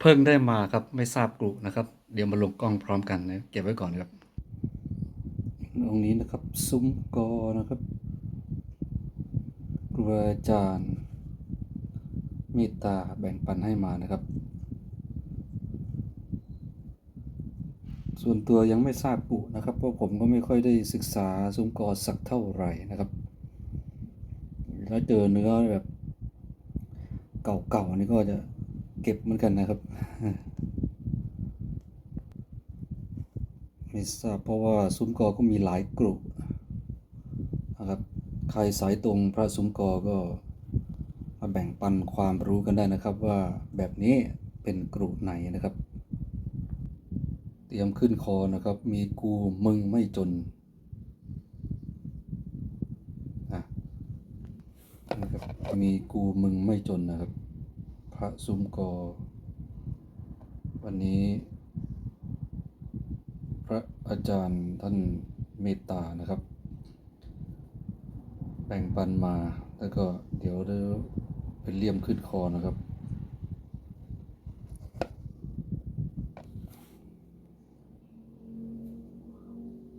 เพิ่งได้มาครับไม่ทราบกลุ่นะครับ เดี๋ยวมาลงกล้องพร้อมกันนะเก็บไว้ก่อนครับ ตรงนี้นะครับ ซุ้มกอนะครับครูอาจารย์เมตตาแบ่งปันให้มานะครับ ส่วนตัวยังไม่ทราบปุนะครับ เพราะผมก็ไม่ค่อยได้ศึกษาซุ้มกอสักเท่าไหร่นะครับ แล้วเจอเนื้อแบบเก่าๆนี่ก็จะ เก็บเหมือนกันนะครับ ไม่ทราบเพราะว่าซุ้มกอก็มีหลายกลุ่มนะครับใครสายตรงพระซุ้มกอก็มาแบ่งปันความรู้กันได้นะครับว่าแบบนี้เป็นกลุ่มไหนนะครับ เตรียมขึ้นคอนะครับ มีกูมึงไม่จนนะนะครับมีกูมึงไม่จนนะครับ พระซุ้มกอ วันนี้ พระอาจารย์ท่านเมตตานะครับ แบ่งปันมาแล้วก็เดี๋ยวเดี๋ยวเป็นเลี่ยมขึ้นคอนะครับ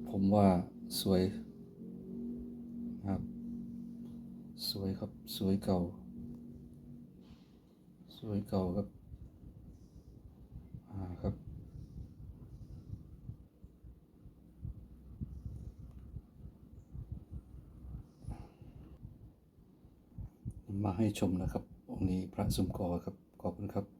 ผมว่าสวยนะครับ สวยครับ สวยเก่า สวยเก่าครับอ่าครับ มาให้ชมนะครับองค์นี้พระสุมกอครับ ขอบคุณครับ